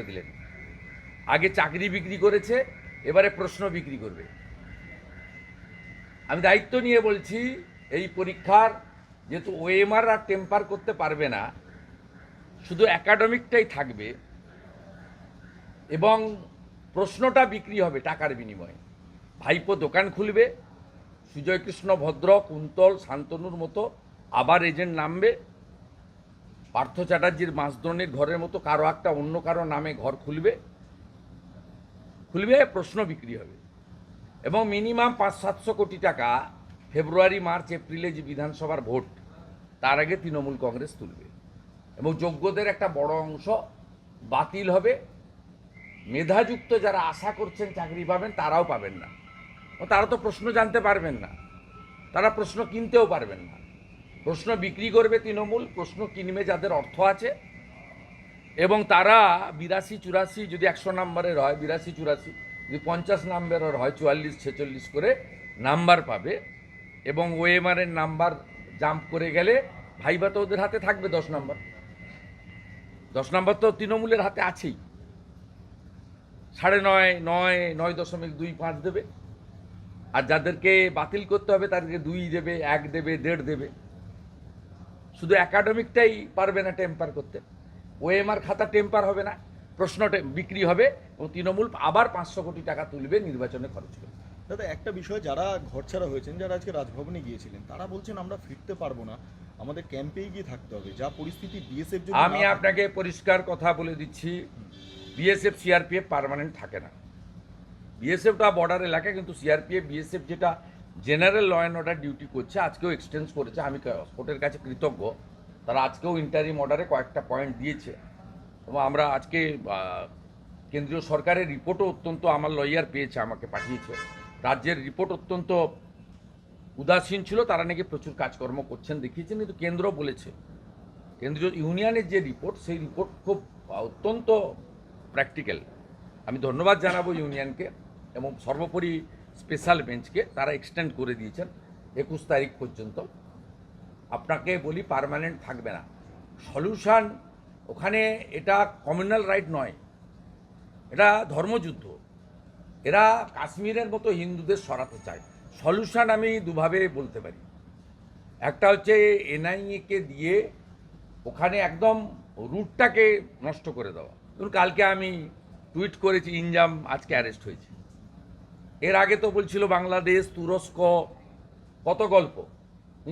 করে দিলেন। আগে চাকরি বিক্রি করেছে, এবারে প্রশ্ন বিক্রি করবে। আমি দায়িত্ব নিয়ে বলছি, এই পরীক্ষার যেহেতু ওএমআর আর টেম্পার করতে পারবে না, শুধু একাডেমিকটাই থাকবে এবং প্রশ্নটা বিক্রি হবে টাকার বিনিময়ে। ভাইপো দোকান খুলবে সুজয় কৃষ্ণ ভদ্র কুন্তল, শান্তনুর মতো আবার এজেন্ট নামবে। পার্থ চ্যাটার্জির মাসদ্রোণীর ঘরের মতো কারও একটা অন্য কারও নামে ঘর খুলবে? খুলবে প্রশ্ন বিক্রি হবে। এবং মিনিমাম পাঁচ সাতশো কোটি টাকা ফেব্রুয়ারি, মার্চ, এপ্রিলে যে বিধানসভার ভোট, তার আগে তৃণমূল কংগ্রেস তুলবে। এবং যোগ্যদের একটা বড় অংশ বাতিল হবে। মেধাযুক্ত যারা আশা করছেন চাকরি পাবেন, তারাও পাবেন না। তারা তো প্রশ্ন জানতে পারবেন না। তারা প্রশ্ন কিনতেও পারবেন না। প্রশ্ন বিক্রি করবে তৃণমূল, প্রশ্ন কিনবে যাদের অর্থ আছে। এবং তারা বিরাশি চুরাশি যদি একশো নাম্বারের হয়, বিরাশি চুরাশি, যদি পঞ্চাশ নাম্বারের হয়, চুয়াল্লিশ, ছেচল্লিশ করে নাম্বার পাবে। এবং ওএমআরের নাম্বার জাম্প করে গেলে ভাইবা তো ওদের হাতে থাকবে দশ নাম্বার। দশ নাম্বার তো তৃণমূলের হাতে আছেই। সাড়ে নয় নয় নয় দশমিক দুই পাঁচ দেবে। আর যাদেরকে বাতিল করতে হবে, তাদেরকে দুই দেবে, এক দেবে, দেড় দেবে। শুধু একাডেমিকটাই পারবে না টেম্পার করতে। ওএমআর খাতা টেম্পার হবে না প্রশ্ন বিক্রি হবে এবং তৃণমূল আবার পাঁচশো কোটি টাকা তুলবে নির্বাচনে খরচ করবে দাদা একটা বিষয় যারা ঘরছাড়া হয়েছেন যারা আজকে রাজভবনে গিয়েছিলেন তারা বলছেন আমরা ফিরতে পারব না আমাদের ক্যাম্পেই গিয়ে থাকতে হবে। যা পরিস্থিতি বিএসএফ আমি আপনাকে পরিষ্কার কথা বলে দিচ্ছি বিএসএফ সিআরপিএফ পার্মানেন্ট থাকে না। বিএসএফটা বর্ডার এলাকা কিন্তু সিআরপিএফ বিএসএফ যেটা general law and order duty করছে, আজকেও এক্সটেন্স করেছে, আমি কোর্টের কাছে কৃতজ্ঞ। তারা আজকেও ইন্টারিম অর্ডারে কয়েকটা পয়েন্ট দিয়েছে। এবং আমরা আজকে কেন্দ্রীয় সরকারের রিপোর্টও অত্যন্ত, আমার লয়ার পেয়েছে, আমাকে পাঠিয়েছে। রাজ্যের রিপোর্ট অত্যন্ত উদাসীন ছিল, তারা নাকি প্রচুর কাজকর্ম করছেন, দেখিয়েছেন, কিন্তু কেন্দ্র বলেছে। কেন্দ্রীয় ইউনিয়নের যে রিপোর্ট সেই রিপোর্ট খুব অত্যন্ত প্র্যাকটিক্যাল আমি ধন্যবাদ জানাব ইউনিয়নকে, এবং সর্বোপরি স্পেশাল বেঞ্চকে তারা এক্সটেন্ড করে দিয়েছেন একুশ তারিখ পর্যন্ত। আপনাকে বলি পার্মানেন্ট থাকবে না। সলিউশন ওখানে এটা কমিউনাল রাইট নয়। এটা ধর্মযুদ্ধ। এরা কাশ্মীরের মতো হিন্দুদের সরাতে চায়। সলিউশন আমি দুভাবে বলতে পারি। একটা হচ্ছে এনআইএকে দিয়ে ওখানে একদম রুটটাকে নষ্ট করে দেওয়া। ধরুন কালকে আমি টুইট করেছি, ইনজাম আজকে অ্যারেস্ট হয়েছে। এর আগে তো বলছিল বাংলাদেশ, তুরস্ক, কত গল্প?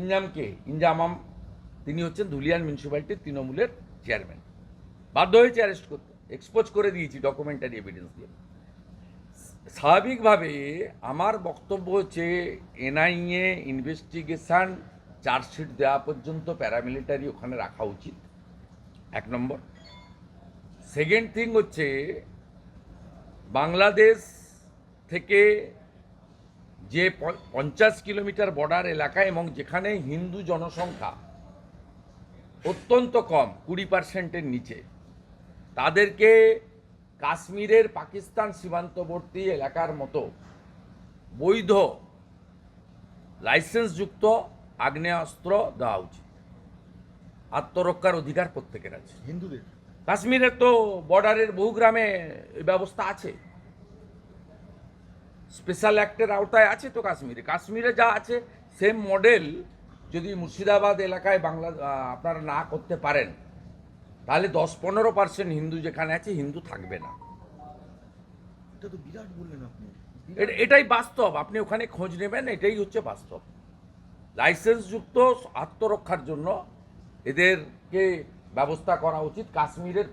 ইনজামকে ইনজামাম তিনি হচ্ছেন ধুলিয়ান মিউনিসিপ্যালিটির তৃণমূলের চেয়ারম্যান। বাধ্য হয়েছে অ্যারেস্ট করতে এক্সপোজ করে দিয়েছি ডকুমেন্টারি এভিডেন্স দিয়ে। স্বাভাবিকভাবে আমার বক্তব্য হচ্ছে, এনআইএ ইনভেস্টিগেশন চার্জশিট দেওয়া পর্যন্ত প্যারামিলিটারি ওখানে রাখা উচিত। এক নম্বর। সেকেন্ড থিং হচ্ছে, বাংলাদেশ থেকে যে পঞ্চাশ কিলোমিটার বর্ডার এলাকা এবং যেখানে হিন্দু জনসংখ্যা অত্যন্ত কম কুড়ি পার্সেন্টের নিচে তাদেরকে কাশ্মীরের পাকিস্তান সীমান্তবর্তী এলাকার মতো বৈধ লাইসেন্সযুক্ত আগ্নেয়াস্ত্র দেওয়া উচিত। আত্মরক্ষার অধিকার প্রত্যেকের আছে। হিন্দুদের? কাশ্মীরের তো বর্ডারের বহু গ্রামে ব্যবস্থা আছে। স্পেশাল অ্যাক্টের আওতায় আছে তো কাশ্মীরে। কাশ্মীরে যা আছে সেম মডেল যদি মুর্শিদাবাদ এলাকায় বাংলা আপনারা না করতে পারেন তাহলে দশ পনেরো পার্সেন্ট হিন্দু যেখানে আছে হিন্দু থাকবে না। এটা তো বিরাট বললেন আপনি। এটাই বাস্তব। আপনি ওখানে খোঁজ নেবেন এটাই হচ্ছে বাস্তব। লাইসেন্সযুক্ত আত্মরক্ষার জন্য এদেরকে ব্যবস্থা করা উচিত কাশ্মীরের